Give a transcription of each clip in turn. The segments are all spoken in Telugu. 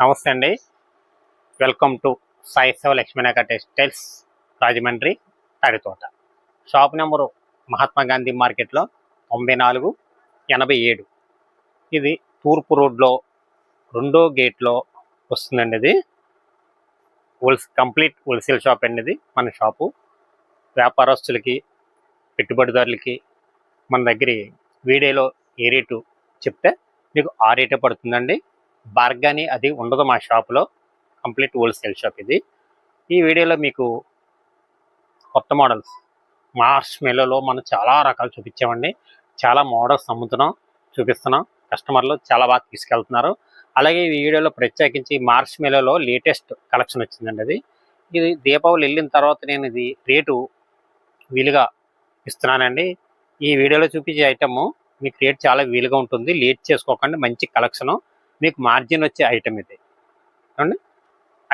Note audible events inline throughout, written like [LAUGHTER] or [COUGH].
నమస్తే అండి. Welcome to Sai Shiva Lakshminagar textiles Rajahmundry Thaditota shop number Mahatma Gandhi మార్కెట్లో తొంభై నాలుగు ఎనభై ఏడు. ఇది తూర్పు రోడ్లో రెండో గేట్లో వస్తుందండి ఇది. హోల్స్ కంప్లీట్ హోల్సేల్ షాప్ అండి ఇది. మన షాపు వ్యాపారస్తులకి పెట్టుబడిదారులకి మన దగ్గర వీడియోలో ఏ రేటు చెప్తే మీకు ఆ రేటే పడుతుందండి. బార్గాని అది ఉండదు మా షాప్లో. కంప్లీట్ హోల్సేల్ షాప్ ఇది. ఈ వీడియోలో మీకు కొత్త మోడల్స్. మార్చ్ మేలలో మనం చాలా రకాలు చూపించామండి. చాలా మోడల్స్ అమ్ముతున్నాం చూపిస్తున్నాం. కస్టమర్లు చాలా బాగా తీసుకెళ్తున్నారు. అలాగే ఈ వీడియోలో ప్రత్యేకించి మార్చ్ మేలలో లేటెస్ట్ కలెక్షన్ వచ్చిందండి అది. ఇది దీపావళి వెళ్ళిన తర్వాత నేను ఇది రేటు వీలుగా ఇస్తున్నానండి. ఈ వీడియోలో చూపించే ఐటమ్ మీకు రేట్ చాలా వీలుగా ఉంటుంది. లేట్ చేసుకోకండి మంచి కలెక్షను. మీకు మార్జిన్ వచ్చే ఐటమ్ ఇది. చూడండి.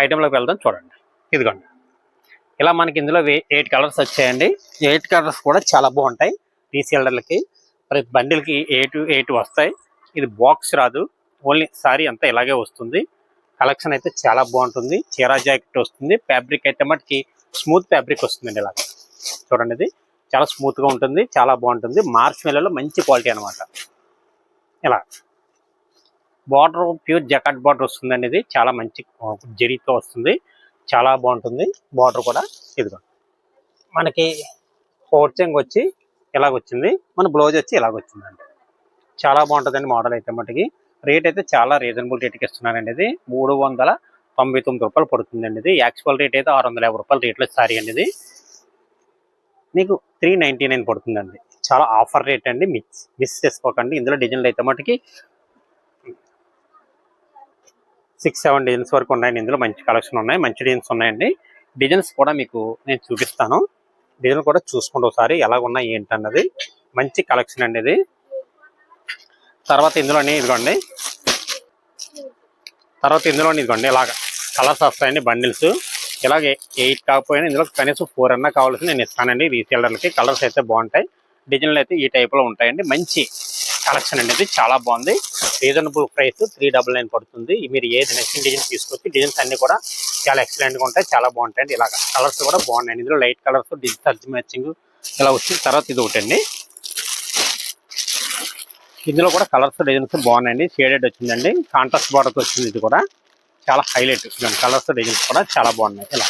ఐటెంలోకి వెళ్దాం చూడండి. ఇదిగోండి. ఇలా మనకి ఇందులో ఎయిట్ కలర్స్ వచ్చాయండి. ఎయిట్ కలర్స్ కూడా చాలా బాగుంటాయి. రీసేలర్లకి ప్రతి బండిల్కి ఎయిట్ ఎయిట్ వస్తాయి. ఇది బాక్స్ రాదు. ఓన్లీ సారీ అంతా ఇలాగే వస్తుంది. కలెక్షన్ అయితే చాలా బాగుంటుంది. చీరా జాకెట్ వస్తుంది. ఫ్యాబ్రిక్ అయితే మటుకి స్మూత్ ఫ్యాబ్రిక్ వస్తుందండి ఇలా చూడండి ఇది. చాలా స్మూత్గా ఉంటుంది. చాలా బాగుంటుంది. మార్చ్ నెలలో మంచి క్వాలిటీ అనమాట ఇలా. బార్డర్ ప్యూర్ జకాట్ బార్డర్ వస్తుందండి ఇది చాలా మంచి జరితో వస్తుంది. చాలా బాగుంటుంది బార్డర్ కూడా. ఇదిగో. మనకి ఫోర్చింగ్ వచ్చి ఇలాగ వచ్చింది మన బ్లౌజ్ వచ్చి ఇలాగ వచ్చిందండి చాలా బాగుంటుందండి మోడల్ అయితే మటుకి. రేట్ అయితే చాలా రీజనబుల్ రేట్కి ఇస్తున్నానండి ఇది. మూడు వందల తొంభై తొమ్మిది రూపాయలు పడుతుందండి ఇది. యాక్చువల్ రేట్ అయితే ఆరు వందల యాభై రూపాయలు రేట్లో సారీ అండి ఇది. మీకు త్రీ నైంటీ నైన్ పడుతుందండి. చాలా ఆఫర్ రేట్ అండి. మిస్ మిస్ చేసుకోకండి. ఇందులో డిజైన్లు అయితే మటుకి సిక్స్ సెవెన్ డిజైన్స్ వరకు ఉన్నాయండి ఇందులో మంచి కలెక్షన్ ఉన్నాయి. మంచి డిజైన్స్ ఉన్నాయండి. డిజైన్స్ కూడా మీకు నేను చూపిస్తాను. డిజైన్ కూడా చూసుకోండి ఒకసారి ఎలా ఉన్నాయి ఏంటన్నది. మంచి కలెక్షన్ అండి ఇది. తర్వాత ఇందులోని ఇదిగోండి. తర్వాత ఇందులోని ఇదిగోండి. ఇలాగ కలర్స్ వస్తాయండి బండిల్స్. ఇలాగే ఎయిట్ కాకపోయినా ఇందులో కనీసం ఫోర్ అన్నా కావాల్సి నేను ఇస్తానండి. రీసేలర్లకి కలర్స్ అయితే బాగుంటాయి. డిజైన్లు అయితే ఈ టైప్లో ఉంటాయండి. మంచి కలెక్షన్ అనేది చాలా బాగుంది. Reasonable price three double nine పడుతుంది. మీరు ఏది నచ్చిన డిజైన్ తీసుకొచ్చి డిజైన్స్ అన్ని కూడా చాలా ఎక్సలెంట్గా ఉంటాయి. చాలా బాగుంటాయండి. ఇలాగ కలర్స్ కూడా బాగున్నాయి ఇందులో లైట్ కలర్స్ డిజిటల్ మ్యాచింగ్ ఇలా వచ్చిన తర్వాత ఇది ఒకటండి ఇందులో కూడా కలర్స్ డిజైన్స్ బాగున్నాయండి. షేడెడ్ వచ్చిందండి. కాంట్రాస్ట్ బార్డర్స్ వచ్చింది ఇది కూడా. చాలా హైలైట్ కలర్స్ డిజైన్స్ కూడా చాలా బాగున్నాయి. ఇలా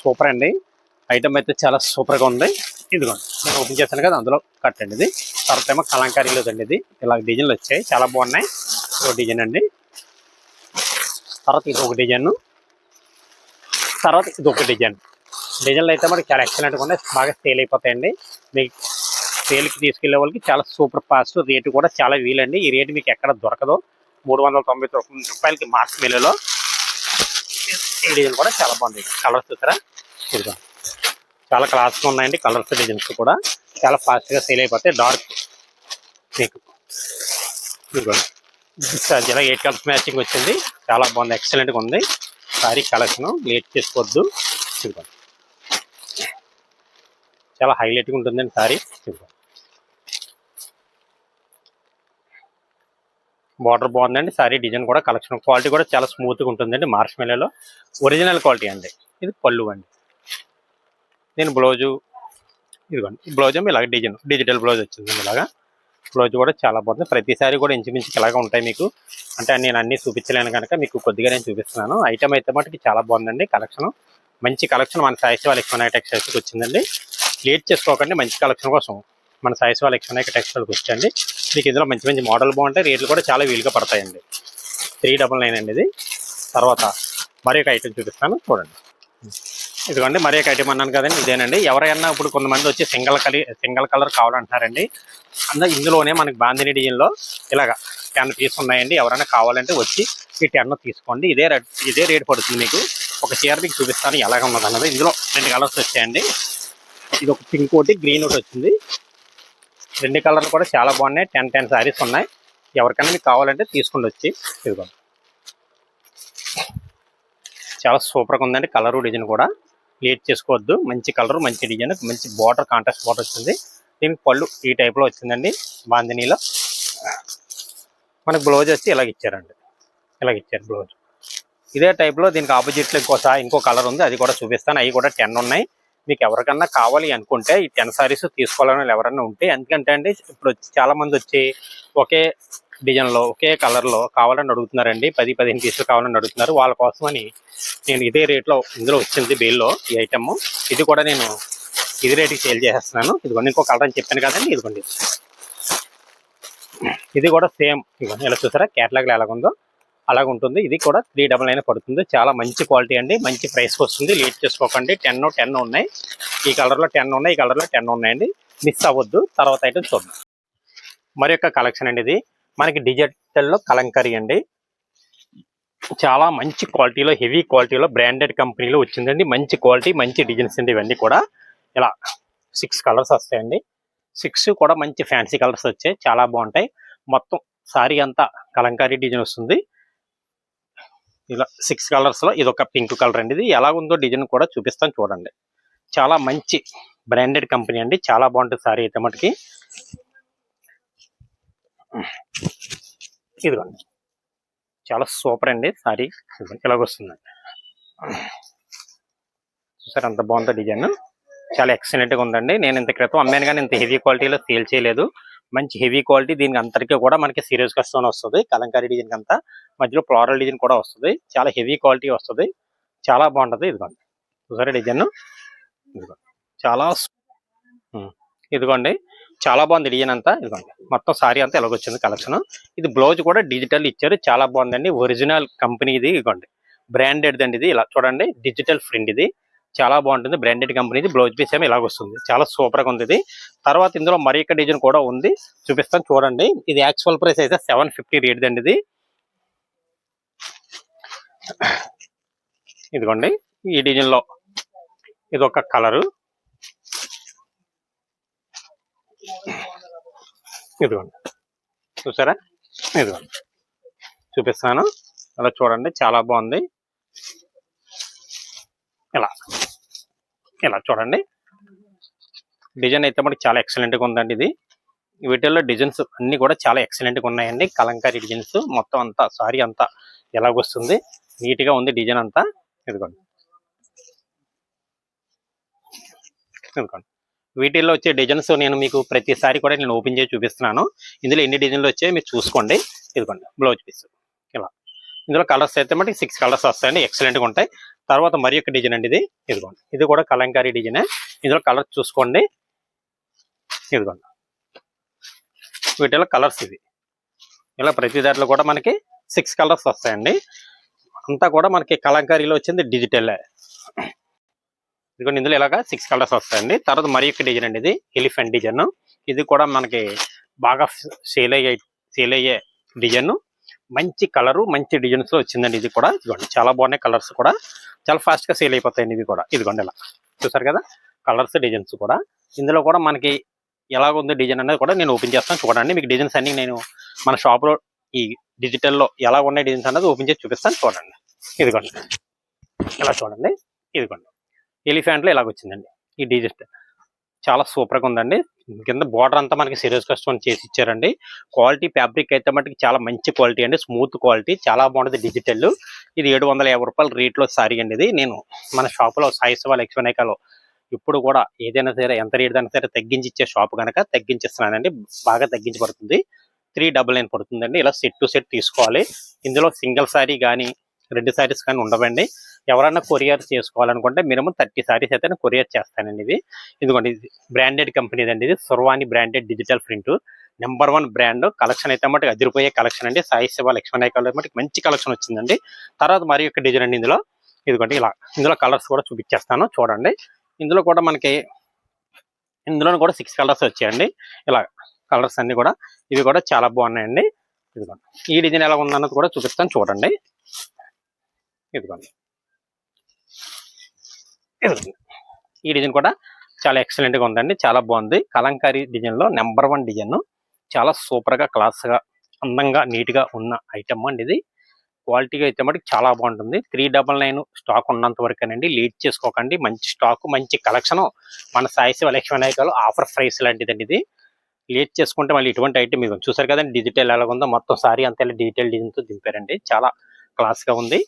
సూపర్ అండి. ఐటమ్ అయితే చాలా సూపర్గా ఉంది. ఇదిగోండి. నేను ఓపెన్ చేశాను కదా అందులో కట్టండి ఇది. తర్వాత ఏమో కలంకారీలో అండి ఇది. ఇలా డిజైన్లు వచ్చాయి. చాలా బాగున్నాయి. ఒక డిజైన్ అండి. తర్వాత ఇది ఒక డిజైన్. తర్వాత ఇది ఒక డిజైన్. డిజైన్లు అయితే మనకి చాలా ఎక్సలెంట్గా ఉన్నాయి. బాగా సేల్ అయిపోతాయండి. మీకు సేల్కి తీసుకెళ్ళే వాళ్ళకి చాలా సూపర్ ఫాస్ట్ రేటు కూడా చాలా వీలండి. ఈ రేటు మీకు ఎక్కడ దొరకదు. మూడు వందల తొంభై తొమ్మిది రూపాయలకి మార్చి మేలలో ఈ డిజైన్ కూడా చాలా బాగుంది. కలర్స్ చూసారా? చూద్దాం చాలా క్లాస్గా ఉన్నాయండి. కలర్స్ డిజైన్స్ కూడా చాలా ఫాస్ట్గా సేల్ అయిపోతాయి. డార్క్ మీకు ఇలా ఎయిట్ కలర్స్ మ్యాచింగ్ వచ్చింది. చాలా బాగుంది. ఎక్సలెంట్గా ఉంది. సారీ కలెక్షన్ లేట్ చేసుకోవద్దు. చూడండి చాలా హైలైట్గా ఉంటుందండి సారీ చూడండి బార్డర్ బాగుందండి. సారీ డిజైన్ కూడా కలెక్షన్ క్వాలిటీ కూడా చాలా స్మూత్గా ఉంటుందండి. మార్చ్ మెలలో ఒరిజినల్ క్వాలిటీ అండి. ఇది పళ్ళు అండి. నేను బ్లౌజు ఇదిగోండి బ్లౌజ్ ఏమో ఇలాగ డిజైన్ డిజిటల్ బ్లౌజ్ వచ్చింది ఇలాగా. బ్లౌజ్ కూడా చాలా బాగుంది. ప్రతిసారి కూడా ఇంచుమించుకి ఇలాగా ఉంటాయి మీకు. అంటే నేను అన్ని చూపించలేను కనుక మీకు కొద్దిగా నేను చూపిస్తున్నాను. ఐటమ్ అయితే మటుకి చాలా బాగుందండి కలెక్షన్. మంచి కలెక్షన్ మన సాయిస్ వాళ్ళ ఎక్స్వన్ టెక్స్టైల్స్కి వచ్చిందండి. లేట్ చేసుకోకండి మంచి కలెక్షన్ కోసం మన సాయిస్ వాళ్ళ ఎక్స్వన్ టెక్స్టైల్కి వచ్చండి మీకు ఇందులో మంచి మంచి మోడల్ బాగుంటాయి. రేట్లు కూడా చాలా వీలుగా పడతాయండి. త్రీ డబల్ నైన్ అండి ఇది. తర్వాత మరి ఒక ఐటమ్ చూపిస్తాను. చూడండి. ఇదిగోండి మరి ఒక ఐటమ్ అన్నాను కదండి ఇదేనండి. ఎవరైనా ఇప్పుడు కొంతమంది వచ్చి సింగల్ కలర్ సింగల్ కలర్ కావాలంటున్నారండి. అందులో ఇందులోనే మనకి బాందిని డిజైన్లో ఇలాగ టెన్ పీస్ ఉన్నాయండి. ఎవరైనా కావాలంటే వచ్చి ఈ టెన్ తీసుకోండి. ఇదే ఇదే రేట్ పడుతుంది మీకు. ఒక చీర మీకు చూపిస్తాను ఎలాగ ఉన్నది అన్నది ఇందులో రెండు కలర్స్ వచ్చాయండి. ఇది ఒక పింక్ ఒకటి గ్రీన్ ఒకటి వచ్చింది. రెండు కలర్లు కూడా చాలా బాగున్నాయి. టెన్ టెన్ శారీస్ ఉన్నాయి. ఎవరికైనా మీకు కావాలంటే తీసుకుని వచ్చి ఇదిగోండి. చాలా సూపర్గా ఉందండి కలరు డిజైన్ కూడా. లేట్ చేసుకోవద్దు. మంచి కలర్ మంచి డిజైన్ మంచి బార్డర్ కాంట్రాస్ట్ బార్డర్ వచ్చింది. దీనికి పళ్ళు ఈ టైప్లో వచ్చిందండి. బాందినీలో మనకు బ్లౌజ్ వచ్చి ఇలాగ ఇచ్చారండి. ఇలాగ ఇచ్చారు బ్లౌజ్. ఇదే టైప్లో దీనికి ఆపోజిట్లో ఇంకో ఇంకో కలర్ ఉంది. అది కూడా చూపిస్తాను. అవి కూడా టెన్ ఉన్నాయి. మీకు ఎవరికన్నా కావాలి అనుకుంటే ఈ టెన్ సారీస్ తీసుకోవాలని ఎవరన్నా ఉంటే ఎందుకంటే అండి ఇప్పుడు చాలామంది చాలా మంది వచ్చి ఒకే డిజైన్లో ఒకే కలర్లో కావాలని అడుగుతున్నారండి. పది పదిహేను పీసులు కావాలని అడుగుతున్నారు. వాళ్ళ కోసమని నేను ఇదే రేట్లో ఇందులో వచ్చింది బిల్లో ఈ ఐటమ్ ఇది కూడా నేను ఇది రేటుకి సేల్ చేసేస్తున్నాను. ఇదిగోండి ఇంకో కలర్ అని చెప్పాను కదండి ఇదిగోండి. ఇది కూడా సేమ్. ఇదిగోండి ఇలా చూసారా? క్యాటలాగ్లో ఎలాగుందో అలాగ ఉంటుంది. ఇది కూడా త్రీ డబల్ నైన్ పడుతుంది. చాలా మంచి క్వాలిటీ అండి. మంచి ప్రైస్ వస్తుంది. లేట్ చేసుకోకండి. టెన్ టెన్ ఉన్నాయి. ఈ కలర్లో టెన్ ఉన్నాయి. ఈ కలర్లో టెన్ ఉన్నాయండి. మిస్ అవ్వద్దు. తర్వాత అయితే చూద్దాం. మరి యొక్క కలెక్షన్ అండి ఇది. మనకి డిజిటల్లో కలంకరీ అండి. చాలా మంచి క్వాలిటీలో హెవీ క్వాలిటీలో బ్రాండెడ్ కంపెనీలో వచ్చిందండి. మంచి క్వాలిటీ మంచి డిజైన్స్ అండి ఇవన్నీ కూడా. ఇలా సిక్స్ కలర్స్ వస్తాయండి. సిక్స్ కూడా మంచి ఫ్యాన్సీ కలర్స్ వచ్చాయి. చాలా బాగుంటాయి. మొత్తం సారీ అంతా కలంకారీ డిజైన్ వస్తుంది. ఇలా సిక్స్ కలర్స్లో ఇది ఒక పింక్ కలర్ అండి ఇది. ఎలా ఉందో డిజైన్ కూడా చూపిస్తాను చూడండి. చాలా మంచి బ్రాండెడ్ కంపెనీ అండి. చాలా బాగుంటుంది సారీ అయితే మటుకి. ఇదిగోండి. చాలా సూపర్ అండి సారీ. ఇలాగొస్తుందండి చూసారు అంత బాగుంది డిజైన్. చాలా ఎక్సలెంట్గా ఉందండి. నేను ఇంత క్రితం అమ్మాను కానీ ఇంత హెవీ క్వాలిటీలో సేల్ చేయలేదు. మంచి హెవీ క్వాలిటీ దీనికి అందరికీ కూడా మనకి సీరియస్ కష్టం వస్తుంది. కలంకారీ డిజైన్ అంతా. మధ్యలో ఫ్లోరల్ డిజైన్ కూడా వస్తుంది. చాలా హెవీ క్వాలిటీ వస్తుంది. చాలా బాగుంటుంది. ఇదిగోండి. చూసారా డిజైన్. ఇదిగోండి. చాలా ఇదిగోండి. చాలా బాగుంది డిజైన్ అంతా. ఇదిగోండి. మొత్తం సారీ అంతా ఎలాగొచ్చింది కలెక్షన్. ఇది బ్లౌజ్ కూడా డిజిటల్ ఇచ్చారు. చాలా బాగుందండి. ఒరిజినల్ కంపెనీ ఇది. ఇదిగోండి. బ్రాండెడ్ అండి ఇది. ఇలా చూడండి. డిజిటల్ ప్రింట్ ఇది. చాలా బాగుంటుంది. బ్రాండెడ్ కంపెనీది బ్లౌజ్ పీస్ ఏమో ఇలాగ వస్తుంది. చాలా సూపర్గా ఉంది ఇది. తర్వాత ఇందులో మరి ఒక డిజైన్ కూడా ఉంది. చూపిస్తాను. చూడండి. ఇది యాక్చువల్ ప్రైస్ అయితే సెవెన్ ఫిఫ్టీ రేట్ అండి ఇది. ఇదిగోండి. ఈ డిజైన్లో ఇది ఒక కలరు ఇదిగోండి. చూసారా? ఇదిగోండి. చూపిస్తాను. అలా చూడండి. చాలా బాగుంది. ఇలా. ఇలా చూడండి. డిజైన్ అయితే మనకి చాలా ఎక్సలెంట్గా ఉందండి ఇది. వీటిల్లో డిజైన్స్ అన్నీ కూడా చాలా ఎక్సలెంట్గా ఉన్నాయండి. కలంకారీ డిజైన్స్ మొత్తం అంతా సారీ అంతా ఎలాగొస్తుంది. నీట్గా ఉంది డిజైన్ అంతా. ఇదిగోండి. ఇదిగోండి. వీటిల్లో వచ్చే డిజైన్స్ నేను మీకు ప్రతిసారి కూడా నేను ఓపెన్ చేసి చూపిస్తున్నాను. ఇందులో ఎన్ని డిజైన్లు వచ్చాయో మీరు చూసుకోండి. ఇదిగోండి బ్లౌజ్ పీస్. ఇలా. ఇందులో కలర్స్ అయితే మనకి సిక్స్ కలర్స్ వస్తాయండి. ఎక్సలెంట్గా ఉంటాయి. తర్వాత మరి యొక్క డిజైన్ అండి ఇది. ఇదిగోండి ఇది కూడా కలంకారీ డిజైనే. ఇందులో కలర్స్ చూసుకోండి. ఇదిగోండి. వీటిలో కలర్స్ ఇది ఇలా ప్రతి దాంట్లో కూడా మనకి సిక్స్ కలర్స్ వస్తాయండి. అంతా కూడా మనకి కలంకారీలో వచ్చింది డిజిటల్. ఇదిగోండి ఇందులో ఇలాగా సిక్స్ కలర్స్ వస్తాయండి. తర్వాత మరి ఒక డిజైన్ అండి ఇది. ఎలిఫెంట్ డిజైన్ ఇది కూడా మనకి బాగా సేల్ అయ్యే సేల్ అయ్యే డిజైన్ మంచి కలరు మంచి డిజైన్స్లో వచ్చిందండి ఇది కూడా. ఇదిగోండి చాలా బాగున్నాయి కలర్స్ కూడా. చాలా ఫాస్ట్గా సేల్ అయిపోతాయండి ఇవి కూడా. ఇదిగోండి ఇలా. చూసారు కదా? కలర్స్ డిజైన్స్ కూడా. ఇందులో కూడా మనకి ఎలాగ ఉంది డిజైన్ అనేది కూడా నేను ఓపెన్ చేస్తాను చూడండి. మీకు డిజైన్స్ అన్ని నేను మన షాప్లో ఈ డిజిటల్లో ఎలా ఉన్నాయి డిజైన్స్ అనేది ఓపెన్ చేసి చూపిస్తాను చూడండి. ఇదిగోండి. ఇలా చూడండి. ఇదిగోండి. ఎలిఫెంట్లో ఇలాగొచ్చిందండి ఇలాగ వచ్చిందండి. ఈ డిజిటల్ చాలా సూపర్గా ఉందండి. కింద బార్డర్ అంతా మనకి సీరియస్ కస్టమ్ చేసి ఇచ్చారండి. క్వాలిటీ ఫ్యాబ్రిక్ అయితే మటుకు చాలా మంచి క్వాలిటీ అండి. స్మూత్ క్వాలిటీ చాలా బాగుంటుంది డిజిటల్. ఇది ఏడు వందల యాభై రూపాయల రేట్లో సారీ అండి ఇది. నేను మన షాప్లో సాయి శివ ఇప్పుడు కూడా ఏదైనా సరే ఎంత రేట్ అయినా సరే తగ్గించి ఇచ్చే షాప్ కనుక తగ్గించిస్తున్నానండి. బాగా తగ్గించి పడుతుంది త్రీ డబల్ నైన్ పడుతుందండి. ఇలా సెట్ టు సెట్ తీసుకోవాలి. ఇందులో సింగిల్ శారీ కానీ రెండు శారీస్ కానీ ఉండవండి. ఎవరైనా కొరియర్ చేసుకోవాలనుకుంటే మినిమం థర్టీ సారీస్ అయితే నేను కొరియర్ చేస్తానండి ఇది. ఇదిగోండి ఇది బ్రాండెడ్ కంపెనీ అండి ఇది. Survani branded digital print. Number one brand. Collection అయితే మటుకు అదిరిపోయే కలెక్షన్ అండి. సాయి శివ లక్ష్మణాయకాలు మటుకు మంచి కలెక్షన్ వచ్చిందండి. తర్వాత మరి ఒక డిజైన్ అండి ఇందులో. ఇదిగోండి ఇలా ఇందులో కలర్స్ కూడా చూపించేస్తాను. చూడండి. ఇందులో కూడా మనకి ఇందులో కూడా సిక్స్ కలర్స్ వచ్చాయండి. ఇలా కలర్స్ అన్నీ కూడా ఇవి కూడా చాలా బాగున్నాయండి. ఇదిగోండి. ఈ డిజైన్ ఎలా ఉందన్నది కూడా చూపిస్తాను. చూడండి. ఇదిగోండి. ఇదిగోండి ఈ డిజైన్ కూడా చాలా ఎక్సలెంట్గా ఉందండి. చాలా బాగుంది. కలంకారీ డిజైన్లో నెంబర్ వన్ డిజైన్. చాలా సూపర్గా క్లాస్గా అందంగా నీట్గా ఉన్న ఐటమ్ అండి ఇది. క్వాలిటీగా అయితే మటుకు చాలా బాగుంటుంది. త్రీ డబల్ నైన్ స్టాక్ ఉన్నంత వరకేనండి. లీడ్ చేసుకోకండి. మంచి స్టాక్ మంచి కలెక్షన్ మన సాయి శివ లక్ష్మీనాయకాలు ఆఫర్ ప్రైస్ లాంటిదండి ఇది. లేట్ చేసుకుంటే మళ్ళీ ఇటువంటి ఐటమ్ ఇది చూసారు కదండి డిజిటల్ ఎలా ఉందో? మొత్తం సారీ అంత డిజిటల్ డిజైన్తో దింపారండి. చాలా క్లాస్గా ఉంది.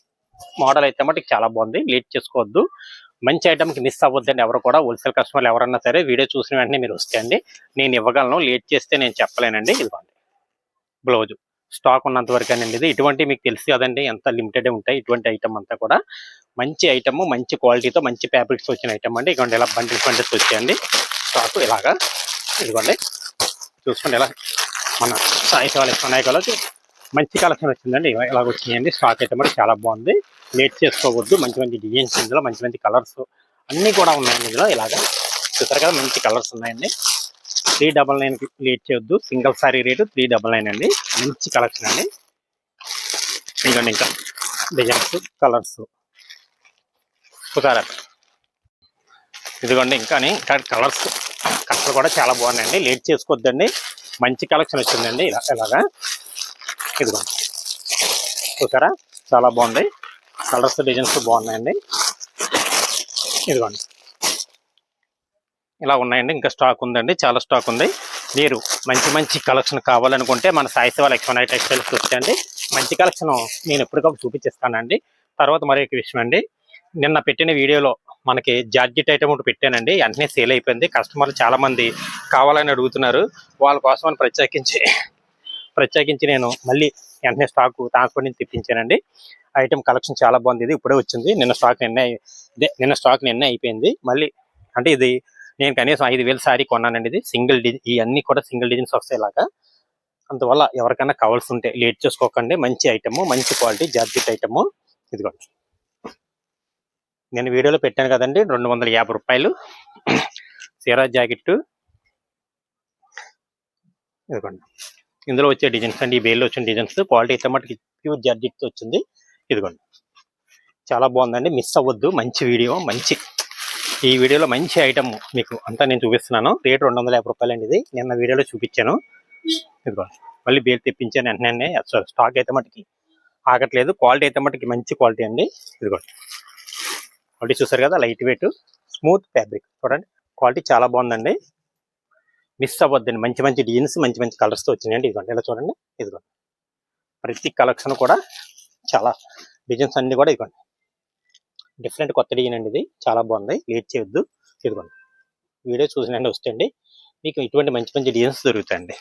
మోడల్ అయితే మటుకు చాలా బాగుంది. లేట్ చేసుకోవద్దు. మంచి ఐటమ్కి మిస్ అవ్వద్దండి ఎవరు కూడా హోల్సేల్ కస్టమర్లు ఎవరన్నా సరే వీడియో చూసిన వెంటనే మీరు వస్తేయండి నేను ఇవ్వగలను లేట్ చేస్తే నేను చెప్పలేనండి ఇదిగోండి. బ్లౌజు స్టాక్ ఉన్నంత వరకేనండి అండి ఇది. ఇటువంటి మీకు తెలుసు కదండి ఎంత లిమిటెడ్ ఉంటాయి ఇటువంటి ఐటమ్ అంతా కూడా. మంచి ఐటమ్ మంచి క్వాలిటీతో మంచి ఫ్యాబ్రిక్స్ వచ్చిన ఐటమ్ అండి. ఇదిగోండి ఇలా బండిల్స్ బండిల్స్ వచ్చాయండి. స్టాక్ ఇలాగా ఇదిగోండి. చూసుకోండి ఇలా మన సాయి శివాలయ వినాయకలో మంచి కలెక్షన్ వచ్చిందండి. ఇలాగ వచ్చినాయండి. స్టాక్ అయితే మరి చాలా బాగుంది. లేట్ చేసుకోవద్దు. మంచి మంచి డిజైన్స్ ఇందులో మంచి మంచి కలర్స్ అన్నీ కూడా ఉన్నాయండి ఇందులో. ఇలాగ చూసారు కదా మంచి కలర్స్ ఉన్నాయండి. త్రీ డబల్ నైన్ లేట్ చేయొద్దు. Single sari rate three double nine అండి. మంచి కలెక్షన్ అండి. ఇదిగోండి ఇంకా డిజైన్స్ కలర్స్ చూసారా? ఇదిగోండి ఇంకా ఇంకా కలర్స్ కలర్స్ కూడా చాలా బాగున్నాయండి. లేట్ చేసుకోవద్దండి. మంచి కలెక్షన్ వచ్చిందండి. ఇలా ఇలాగా. ఇదిగోండి. చూసారా? చాలా బాగుంది. కలర్స్ డిజైన్స్ బాగున్నాయండి. ఇదిగోండి. ఇలా ఉన్నాయండి. ఇంకా స్టాక్ ఉందండి. చాలా స్టాక్ ఉంది. మీరు మంచి మంచి కలెక్షన్ కావాలనుకుంటే మన సాయి శివ లక్ష్మణ టెక్స్టైల్స్ వచ్చండి మంచి కలెక్షన్ నేను ఎప్పటికప్పుడు చూపించేస్తానండి. తర్వాత మరి ఒక విషయం అండి. నిన్న పెట్టిన వీడియోలో మనకి జార్జెట్ ఐటమ్ ఒకటి పెట్టానండి. వెంటనే సేల్ అయిపోయింది. కస్టమర్లు చాలామంది కావాలని అడుగుతున్నారు. వాళ్ళ కోసం అని ప్రత్యేకించి ప్రత్యేకించి నేను మళ్ళీ వెంటనే స్టాక్ ట్రాన్స్పోర్ట్ నుంచి తెప్పించానండి. ఐటమ్ కలెక్షన్ చాలా బాగుంది. ఇది ఇప్పుడే వచ్చింది. నిన్న స్టాక్ నిన్న ఇదే నిన్న స్టాక్ నిన్న అయిపోయింది. మళ్ళీ అంటే ఇది నేను కనీసం ఐదు వేల శారీ కొన్నానండి ఇది. సింగిల్ డిజైన్ ఇవన్నీ కూడా సింగిల్ డిజైన్స్ వస్తాయిలాగా. అందువల్ల ఎవరికైనా కావాల్సి ఉంటే లేట్ చేసుకోకండి. మంచి ఐటమ్ మంచి క్వాలిటీ జార్జెట్ ఐటమ్ ఇదిగోండి. నేను వీడియోలో పెట్టాను కదండి. రెండు వందల యాభై రూపాయలు. [CLEARS THROAT] సీరా జాకెట్ ఇదిగోండి. ఇందులో వచ్చే డిజైన్స్ అండి ఈ బేల్లో వచ్చిన డిజైన్స్ క్వాలిటీ అయితే మటుకు ప్యూర్ జార్జెట్ వచ్చింది. ఇదిగోండి. చాలా బాగుందండి. మిస్ అవ్వద్దు. మంచి వీడియో మంచి ఈ వీడియోలో మంచి ఐటమ్ మీకు అంతా నేను చూపిస్తున్నాను. రేట్ రెండు వందల యాభై రూపాయలు అండి ఇది. నిన్న వీడియోలో చూపించాను. ఇదిగోండి. మళ్ళీ బేల్ తెప్పించాను వెంటనే. స్టాక్ అయితే మటుకి ఆగట్లేదు. క్వాలిటీ అయితే మటుకి మంచి క్వాలిటీ అండి. ఇదిగోండి. క్వాలిటీ చూసారు కదా లైట్ వెయిట్ స్మూత్ ఫ్యాబ్రిక్. చూడండి. క్వాలిటీ చాలా బాగుందండి. మిస్ అవ్వద్దండి. మంచి మంచి డిజైన్స్ మంచి మంచి కలర్స్తో వచ్చినాయండి. ఇదిగోండి ఇలా చూడండి. ఇదిగోండి. ప్రతి కలెక్షన్ కూడా చాలా డిజైన్స్ అన్నీ కూడా ఇదిగోండి. డిఫరెంట్ కొత్త డిజైన్ అండి ఇది. చాలా బాగుంది. లేట్ చేయొద్దు. ఇదిగోండి. వీడియో చూసినండి వస్తుంది మీకు ఇటువంటి మంచి మంచి డిజైన్స్ దొరుకుతాయండి.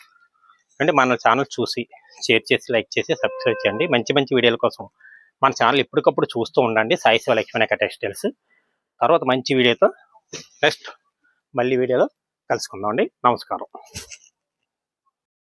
అంటే మన ఛానల్ చూసి షేర్ చేసి లైక్ చేసి సబ్స్క్రైబ్ చేయండి. మంచి మంచి వీడియోల కోసం మన ఛానల్ ఎప్పటికప్పుడు చూస్తూ ఉండండి. సాయి శివ లక్ష్మణ టెక్స్టైల్స్ తర్వాత మంచి వీడియోతో నెక్స్ట్ మళ్ళీ వీడియోలో కలుసుకుందాం అండి నమస్కారం.